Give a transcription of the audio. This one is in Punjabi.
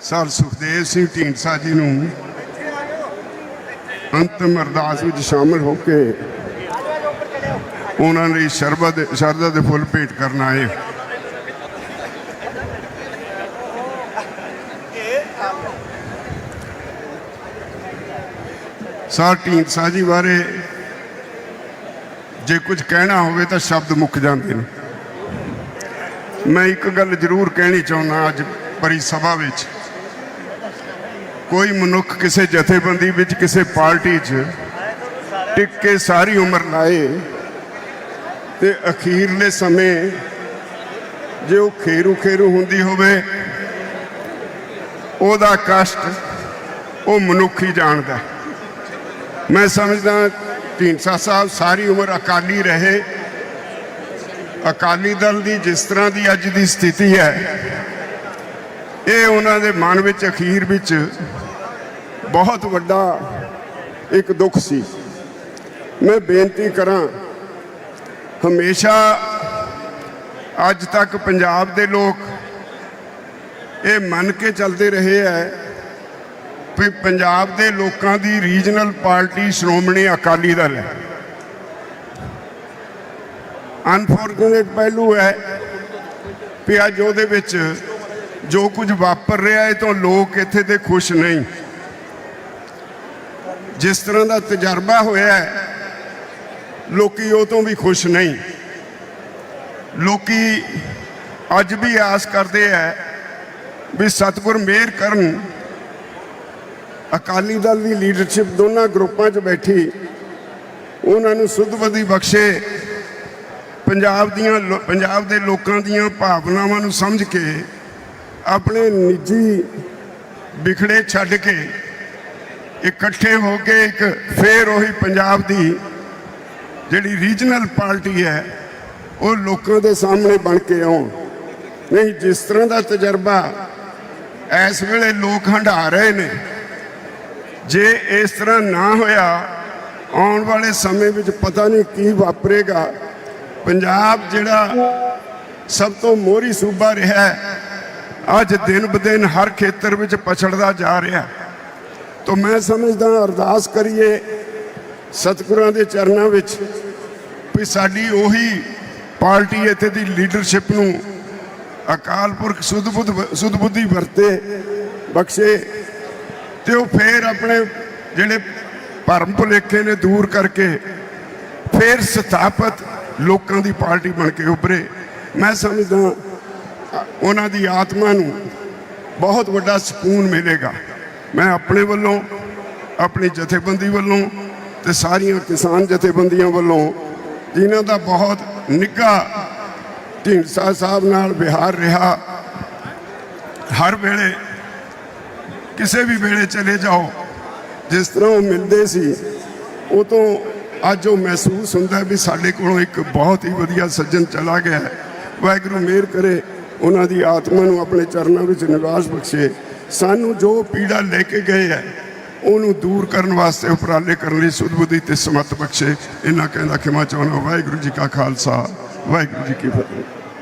ਸਰ ਸੁਖਦੇਵ ਸਿੰਘ ਢੀਂਡਸਾ ਜੀ ਨੂੰ ਅੰਤਮ ਅਰਦਾਸ ਵਿੱਚ ਸ਼ਾਮਲ ਹੋ ਕੇ ਉਹਨਾਂ ਲਈ ਸ਼ਰਬਤ, ਸ਼ਰਧਾ ਦੇ ਫੁੱਲ ਭੇਟ ਕਰਨ ਆਏ। ਸਰ ਢੀਂਡਸਾ ਜੀ ਬਾਰੇ ਜੇ ਕੁਝ ਕਹਿਣਾ ਹੋਵੇ ਤਾਂ ਸ਼ਬਦ ਮੁੱਕ ਜਾਂਦੇ ਨੇ। ਮੈਂ ਇੱਕ ਗੱਲ ਜ਼ਰੂਰ ਕਹਿਣੀ ਚਾਹੁੰਦਾ ਅੱਜ ਪਰੀ ਸਭਾ ਵਿੱਚ। ਕੋਈ ਮਨੁੱਖ ਕਿਸੇ ਜਥੇਬੰਦੀ ਵਿੱਚ, ਕਿਸੇ ਪਾਰਟੀ 'ਚ ਟਿਕ ਕੇ ਸਾਰੀ ਉਮਰ ਲਾਏ ਤੇ ਅਖੀਰਲੇ ਸਮੇਂ ਜੇ ਉਹ ਖੇਰੂ ਖੇਰੂ ਹੁੰਦੀ ਹੋਵੇ, ਉਹਦਾ ਕਸ਼ਟ ਉਹ ਮਨੁੱਖ ਹੀ ਜਾਣਦਾ ਮੈਂ ਸਮਝਦਾ ਢੀਂਡਸਾ ਸਾਹਿਬ ਸਾਰੀ ਉਮਰ ਅਕਾਲੀ ਰਹੇ। ਅਕਾਲੀ ਦਲ ਦੀ ਜਿਸ ਤਰ੍ਹਾਂ ਦੀ ਅੱਜ ਦੀ ਸਥਿਤੀ ਹੈ ਇਹ ਉਹਨਾਂ ਦੇ ਮਨ ਵਿੱਚ, ਅਖੀਰ ਵਿੱਚ ਬਹੁਤ ਵੱਡਾ ਇੱਕ ਦੁੱਖ ਸੀ। ਮੈਂ ਬੇਨਤੀ ਕਰਾਂ, ਹਮੇਸ਼ਾ ਅੱਜ ਤੱਕ ਪੰਜਾਬ ਦੇ ਲੋਕ ਇਹ ਮੰਨ ਕੇ ਚੱਲਦੇ ਰਹੇ ਹੈ ਵੀ ਪੰਜਾਬ ਦੇ ਲੋਕਾਂ ਦੀ ਰੀਜਨਲ ਪਾਰਟੀ ਸ਼੍ਰੋਮਣੀ ਅਕਾਲੀ ਦਲ ਹੈ ਅਨਫੋਰਚੂਨੇਟ ਪਹਿਲੂ ਹੈ ਵੀ ਅੱਜ ਉਹਦੇ ਵਿੱਚ ਜੋ ਕੁਝ ਵਾਪਰ ਰਿਹਾ ਹੈ ਤਾਂ ਲੋਕ ਇੱਥੇ ਦੇ ਖੁਸ਼ ਨਹੀਂ। ਜਿਸ ਤਰ੍ਹਾਂ ਦਾ ਤਜਰਬਾ ਹੋਇਆ ਹੈ, ਲੋਕੀ ਉਹ ਤੋਂ ਵੀ ਖੁਸ਼ ਨਹੀਂ। ਲੋਕੀ ਅੱਜ ਵੀ ਆਸ ਕਰਦੇ ਹੈ ਵੀ ਸਤਿਗੁਰ ਮੇਰ ਕਰਨ, ਅਕਾਲੀ ਦਲ ਦੀ ਲੀਡਰਸ਼ਿਪ ਦੋਨਾਂ ਗਰੁੱਪਾਂ 'ਚ ਬੈਠੀ, ਉਹਨਾਂ ਨੂੰ ਸੁਧਬਦੀ ਬਖਸ਼ੇ, ਪੰਜਾਬ ਦੀਆਂ ਲੋ- ਪੰਜਾਬ ਦੇ ਲੋਕਾਂ ਦੀਆਂ ਭਾਵਨਾਵਾਂ ਨੂੰ ਸਮਝ ਕੇ ਆਪਣੇ ਨਿੱਜੀ ਵਿਖੜੇ ਛੱਡ ਕੇ ਇਕੱਠੇ ਹੋ ਕੇ ਇੱਕ ਫੇਰ ਉਹੀ ਪੰਜਾਬ ਦੀ ਜਿਹੜੀ ਰੀਜਨਲ ਪਾਰਟੀ ਹੈ ਉਹ ਲੋਕਾਂ ਦੇ ਸਾਹਮਣੇ ਬਣ ਕੇ ਆਉਣ। ਨਹੀਂ ਜਿਸ ਤਰ੍ਹਾਂ ਦਾ ਤਜਰਬਾ ਇਸ ਵੇਲੇ ਲੋਕ ਹੰਢਾ ਰਹੇ ਨੇ ਜੇ ਇਸ ਤਰ੍ਹਾਂ ਨਾ ਹੋਇਆ ਆਉਣ ਵਾਲੇ ਸਮੇਂ ਵਿੱਚ ਪਤਾ ਨਹੀਂ ਕੀ ਵਾਪਰੇਗਾ। ਪੰਜਾਬ ਜਿਹੜਾ ਸਭ ਤੋਂ ਮੋਹਰੀ ਸੂਬਾ ਰਿਹਾ ਹੈ, ਅੱਜ ਦਿਨ ਬਦਿਨ ਹਰ ਖੇਤਰ ਵਿੱਚ ਪਛੜਦਾ ਜਾ ਰਿਹਾ ਤਾਂ ਮੈਂ ਸਮਝਦਾ ਅਰਦਾਸ ਕਰੀਏ ਸਤਿਗੁਰਾਂ ਦੇ ਚਰਨਾਂ ਵਿੱਚ ਵੀ ਸਾਡੀ ਉਹੀ ਪਾਰਟੀ ਇੱਥੇ ਦੀ ਲੀਡਰਸ਼ਿਪ ਨੂੰ ਅਕਾਲ ਪੁਰਖ ਸੁਧ ਸੁਧਬੁੱਧੀ ਵਰਤੇ, ਬਖਸ਼ੇ ਤੇ ਉਹ ਫੇਰ ਆਪਣੇ ਜਿਹੜੇ ਭਰਮ ਭੁਲੇਖੇ ਨੇ ਦੂਰ ਕਰਕੇ ਫੇਰ ਸਥਾਪਿਤ ਲੋਕਾਂ ਦੀ ਪਾਰਟੀ ਬਣ ਕੇ ਉੱਭਰੇ। ਮੈਂ ਸਮਝਦਾ ਉਹਨਾਂ ਦੀ ਆਤਮਾ ਨੂੰ ਬਹੁਤ ਵੱਡਾ ਸਕੂਨ ਮਿਲੇਗਾ। ਮੈਂ ਆਪਣੇ ਵੱਲੋਂ, ਆਪਣੀ ਜਥੇਬੰਦੀ ਵੱਲੋਂ ਤੇ ਸਾਰੀਆਂ ਕਿਸਾਨ ਜਥੇਬੰਦੀਆਂ ਵੱਲੋਂ ਜਿਨ੍ਹਾਂ ਦਾ ਬਹੁਤ ਨਿੱਘਾ ਢੀਂਡਸਾ ਸਾਹਿਬ ਨਾਲ ਵਿਹਾਰ ਰਿਹਾ, ਹਰ ਵੇਲੇ ਕਿਸੇ ਵੀ ਵੇਲੇ ਚਲੇ ਜਾਓ, ਜਿਸ ਤਰ੍ਹਾਂ ਉਹ ਮਿਲਦੇ ਸੀ, ਉਹ ਤੋਂ ਅੱਜ ਉਹ ਮਹਿਸੂਸ ਹੁੰਦਾ ਵੀ ਸਾਡੇ ਕੋਲੋਂ ਇੱਕ ਬਹੁਤ ਹੀ ਵਧੀਆ ਸੱਜਣ ਚਲਾ ਗਿਆ ਵਾਹਿਗੁਰੂ ਮਿਹਰ ਕਰੇ। ਉਹਨਾਂ ਦੀ ਆਤਮਾ ਨੂੰ ਆਪਣੇ ਚਰਨਾਂ ਵਿੱਚ ਨਿਵਾਸ ਬਖਸ਼ੇ। ਸਾਨੂੰ ਜੋ ਪੀੜਾ ਲੈ ਕੇ ਗਏ ਹੈ, ਉਹਨੂੰ ਦੂਰ ਕਰਨ ਵਾਸਤੇ ਉਪਰਾਲੇ ਕਰਨ ਲਈ ਸੁਧਬੁੱਧੀ ਤੇ ਸਮਤ ਬਖਸ਼ੇ। ਇਹਨਾਂ ਕਹਿੰਦਾ ਖਿਮਾ ਚਾਹੁੰਦਾ, ਵਾਹਿਗੁਰੂ ਜੀ ਕਾ ਖਾਲਸਾ, ਵਾਹਿਗੁਰੂ ਜੀ ਕੀ ਫਤਿਹ।